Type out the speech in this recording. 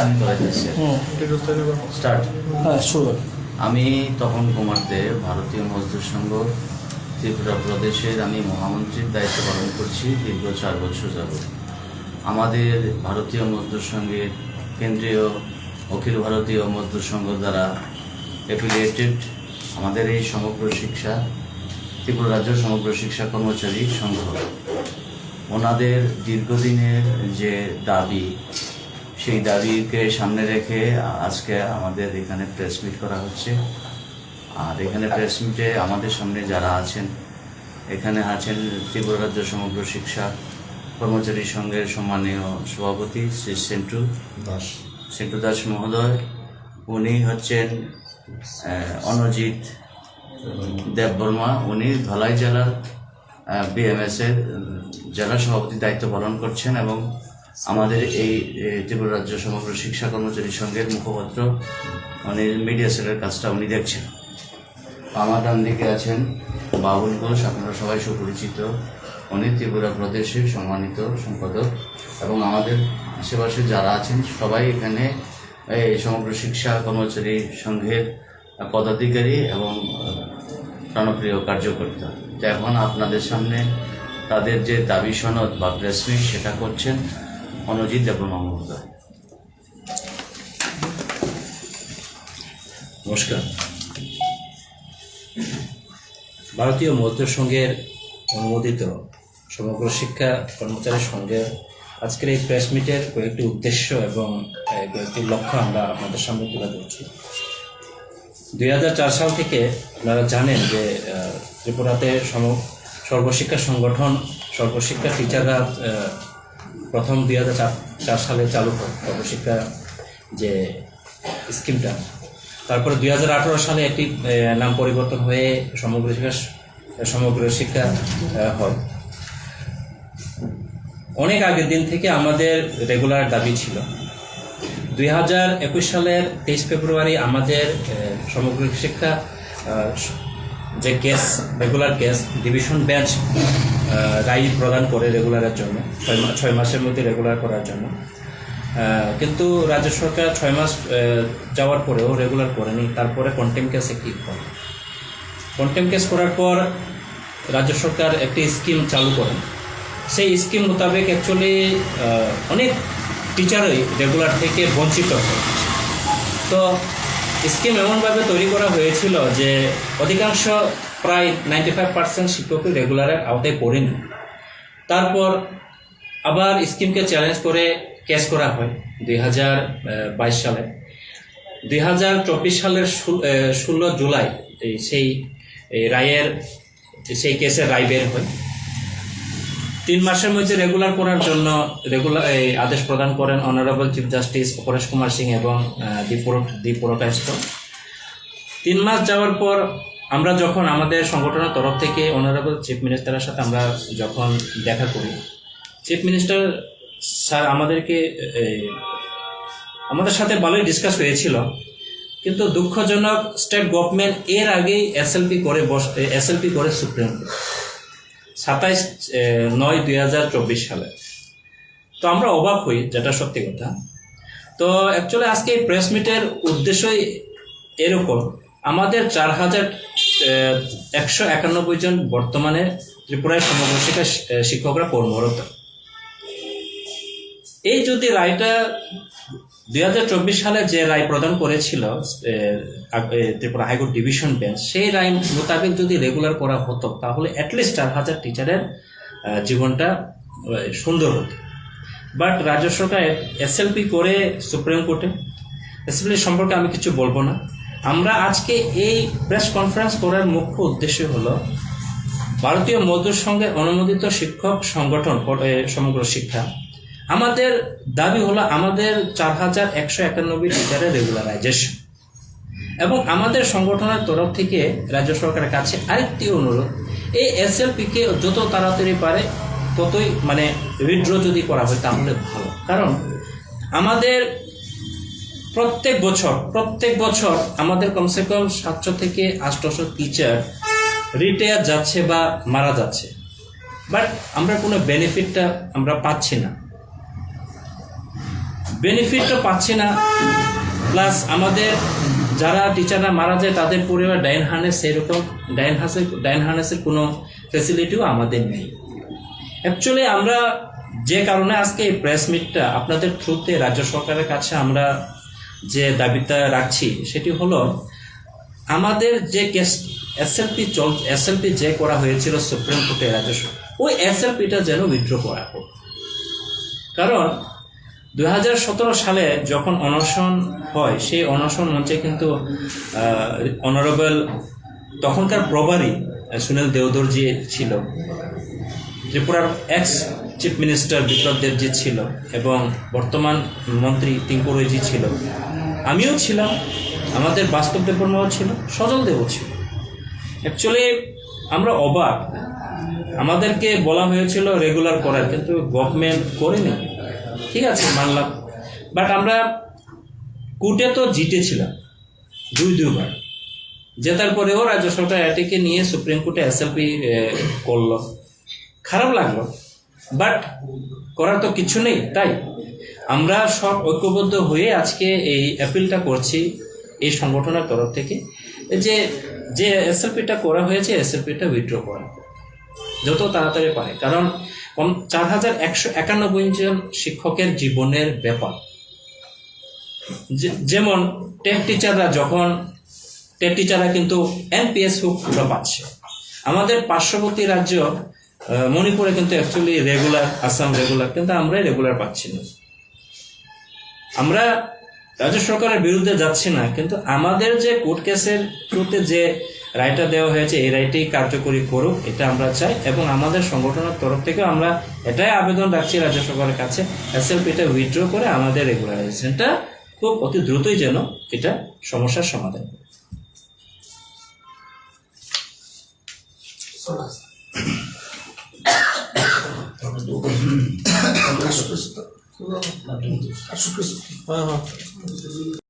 আমি হুম। স্টার্ট। হ্যাঁ শুরু আমি তখন কুমার দেব ভারতীয় মজদুর সংঘ ত্রিপুরা প্রদেশের আমি মহামন্ত্রীর দায়িত্ব পালন করছি দীর্ঘ চার বছর যাবত আমাদের ভারতীয় মজদুর সংঘের কেন্দ্রীয় অখিল ভারতীয় মজদুর সংঘ দ্বারা অ্যাফিলিয়েটেড আমাদের এই সমগ্র শিক্ষা ত্রিপুরা রাজ্য সমগ্র শিক্ষা কর্মচারী সংঘ। ওনাদের দীর্ঘদিনের যে দাবি সেই দাবিকে সামনে রেখে আজকে আমাদের এখানে প্রেস মিট করা হচ্ছে। আর এখানে প্রেস মিটে আমাদের সামনে যারা আছেন, এখানে আছেন ত্রিপুরা রাজ্য সমগ্র শিক্ষা কর্মচারী সংঘের সম্মানীয় সভাপতি শ্রী সেন্টু দাস। সেন্টু দাস মহোদয়, উনি হচ্ছেন অনুজিৎ দেববর্মা উনি ধলাই জেলার বিএমএস এর জেলা সভাপতি দায়িত্ব পালন করছেন এবং আমাদের এই ত্রিপুরা রাজ্য সমগ্র শিক্ষা কর্মচারী সংঘের মুখপাত্র উনি মিডিয়া সেলের কাজটা উনি দেখছেন। আমার ডান দিকে আছেন বাবুল ঘোষ, আপনারা সবাই সুপরিচিত। উনি ত্রিপুরা প্রদেশের সম্মানিত সম্পাদক এবং আমাদের আশেপাশে যারা আছেন সবাই এখানে এই সমগ্র শিক্ষা কর্মচারী সংঘের পদাধিকারী এবং প্রাণপ্রিয় কার্যকর্তা। তো এখন আপনাদের সামনে তাদের যে দাবি সনদ বা প্রেসমিট সেটা করছেন অনুজিৎ মহোদয় নমস্কার। ভারতীয় মজদুর সংঘের অনুমোদিত সমগ্র শিক্ষা কর্মচারী সংঘের আজকের এই প্রেস মিটের কয়েকটি উদ্দেশ্য এবং কয়েকটি লক্ষ্য আমরা আপনাদের সামনে তুলে ধরছি। দুই হাজার চার সাল থেকে আপনারা জানেন যে ত্রিপুরাতে সর্বশিক্ষা সংগঠন, সর্বশিক্ষা টিচাররা প্রথম দুই চার সালে চালু হয় সর্বশিক্ষা যে স্কিমটা। তারপরে দুই হাজার আঠেরো সালে একটি নাম পরিবর্তন হয়ে সমগ্র শিক্ষা সমগ্র শিক্ষা হয়। অনেক আগের দিন থেকে আমাদের রেগুলার দাবি ছিল। দুই হাজার একুশ সালের তেইশ ফেব্রুয়ারি আমাদের সমগ্র শিক্ষা যে case regular case division bench রায় প্রদান করে রেগুলারের জন্য, ছয় ছয় মাসের মধ্যে রেগুলার করার জন্য। কিন্তু রাজ্য সরকার ছয় মাস যাওয়ার পরেও রেগুলার করেনি, তারপরে কন্টেম কেস একটি করে কন্টেম কেস করার পর রাজ্য সরকার একটি স্কিম চালু করেন। সেই স্কিম মোতাবেক অ্যাকচুয়ালি অনেক টিচারই রেগুলার থেকে বঞ্চিত হয়। তো স্কিম এমনভাবে তৈরি করা হয়েছিল যে অধিকাংশ প্রায় নাইনটি ফাইভ পার্সেন্ট শিক্ষকই রেগুলারের আওতায় পড়েনি। তারপর আবার স্কিমকে চ্যালেঞ্জ করে কেস করা হয় দুই হাজার বাইশ সালে। দুই হাজার চব্বিশ সালের ষোলো জুলাই সেই রায়ের, সেই কেসের রায় বের হয়। তিন মাসের মধ্যে রেগুলার করার জন্য রেগুলার আদেশ প্রদান করেন honourable chief justice Paresh Kumar Singh এবং দীপুর দীপুরকায়স্থ তিন মাস যাওয়ার পর আমরা যখন আমাদের সংগঠনের তরফ থেকে অনারেবল চিফ মিনিস্টারের সাথে আমরা যখন দেখা করি, চিফ মিনিস্টার স্যার আমাদেরকে আমাদের সাথে ভালোই ডিসকাস হয়েছিল, কিন্তু দুঃখজনক স্টেট গভর্নমেন্ট এর আগেই এসএলপি করে বস এসএলপি করে সুপ্রিম কোর্ট সাতাইশ নয় দুই হাজার চব্বিশ সালে। তো আমরা অবাক হই, যেটা সত্যি কথা। তো অ্যাকচুয়ালি আজকে এই প্রেস মিটের উদ্দেশ্যই এরকম আমাদের চার হাজার একশো একানব্বই জন বর্তমানে ত্রিপুরায় আহ, শিক্ষকরা কর্মরত। এই যদি রায়টা দুই হাজার চব্বিশ সালে যে রায় প্রদান করেছিল ত্রিপুরা হাইকোর্ট ডিভিশন বেঞ্চ সেই রায় মোতাবেক যদি রেগুলার করা হতো তাহলে অ্যাটলিস্ট চার হাজার টিচারের জীবনটা সুন্দর হতো। বাট রাজ্য সরকার এসএলপি করে সুপ্রিম কোর্টে এসএলপি সম্পর্কে আমি কিছু বলব না। আমরা আজকে এই প্রেস কনফারেন্স করার মুখ্য উদ্দেশ্য হলো ভারতীয় সঙ্গে অনুমোদিত শিক্ষক সংগঠন সমগ্র শিক্ষা। আমাদের দাবি হলো আমাদের চার হাজার একশো একানব্বই টিচারের রেগুলারাইজেশন এবং আমাদের সংগঠনের তরফ থেকে রাজ্য সরকারের কাছে আরেকটি অনুরোধ, এই এস এসএলপিকে যত তাড়াতাড়ি পারে ততই মানে উইথড্র যদি করা হয় তাহলে ভালো। কারণ আমাদের প্রত্যেক বছর প্রত্যেক বছর আমাদের কমসে কম সাতশো থেকে আটশোশো টিচার রিটায়ার যাচ্ছে বা মারা যাচ্ছে। বাট আমরা কোনো বেনিফিটটা আমরা পাচ্ছি না। বেনিফিটটা পাচ্ছি না প্লাস আমাদের যারা টিচাররা মারা যায়, তাদের পরিবার ডাইন হার্নেস সেরকম, ডাইন হাসের ডাইন হার্নেসের কোনো ফেসিলিটিও আমাদের নেই। অ্যাকচুয়ালি আমরা যে কারণে আজকে এই প্রেস মিটটা আপনাদের থ্রুতে রাজ্য সরকারের কাছে আমরা যে দাবিটা রাখছি সেটি হলো আমাদের যে কেস এসএলপি চল এসএলপি যে করা হয়েছিল সুপ্রিম কোর্টে সরকার ওই এসএলপিটা যেন উইথড্র করা হোক। কারণ দু হাজার সতেরো সালে যখন অনশন হয় সেই অনশন মঞ্চে কিন্তু অনারেবল তখনকার প্রভারী আহ, সুনীল দেওদরজি ছিল। ত্রিপুরার ex chief minister Biplab Debji ছিল এবং বর্তমান মন্ত্রী তিঙ্কুরজি ছিল। আমিও ছিলাম, আমাদের বাস্তব দেবর্মাও ছিল, সজল দেবও ছিল। অ্যাকচুয়ালি আমরা অবাক। আমাদেরকে বলা হয়েছিল রেগুলার করার, কিন্তু গভর্নমেন্ট করেনি। ঠিক আছে, মানলাম। বাট আমরা কোর্টে তো জিতেছিলাম দুই, দুইবার। জেতার পরেও রাজ্য সরকার এটিকে নিয়ে সুপ্রিম কোর্টে এসএলপি করল। খারাপ লাগল। বাট করার তো কিছু নেই, তাই? আমরা সব ঐক্যবদ্ধ হয়ে আজকে এই অ্যাপিলটা করছি, এই সংগঠনের তরফ থেকে, যে যে এসএলপিটা করা হয়েছে এসএলপিটা উইথড্র করা। যত তাড়াতাড়ি পারে। কারণ চার হাজার একশো একানব্বই জন শিক্ষকের জীবনের ব্যাপার। যেমন টেট টিচাররা যখন টেট টিচাররা কিন্তু এনপিএস হুকটা পাচ্ছে। আমাদের পার্শ্ববর্তী রাজ্য মণিপুরে কিন্তু অ্যাকচুয়ালি রেগুলার আসাম রেগুলার কিন্তু আমরাই রেগুলার পাচ্ছি না আমরা রাজ্য সরকারের বিরুদ্ধে যাচ্ছি না, কিন্তু আমাদের যে কোর্ট কেসের থ্রুতে যে রায়টা দেওয়া হয়েছে, এই রায়টাই কার্যকরী করুক, এটা আমরা চাই, এবং আমাদের সংগঠনের তরফ থেকে আমরা এটাই আবেদন রাখছি রাজ্য সরকারের কাছে এসএলপিটা উইথড্র করে আমাদের রেগুলারাইজেশনটা খুব অতি দ্রুতই যেন এটা সমস্যার সমাধান করে। jogador. Acho que. Acho que.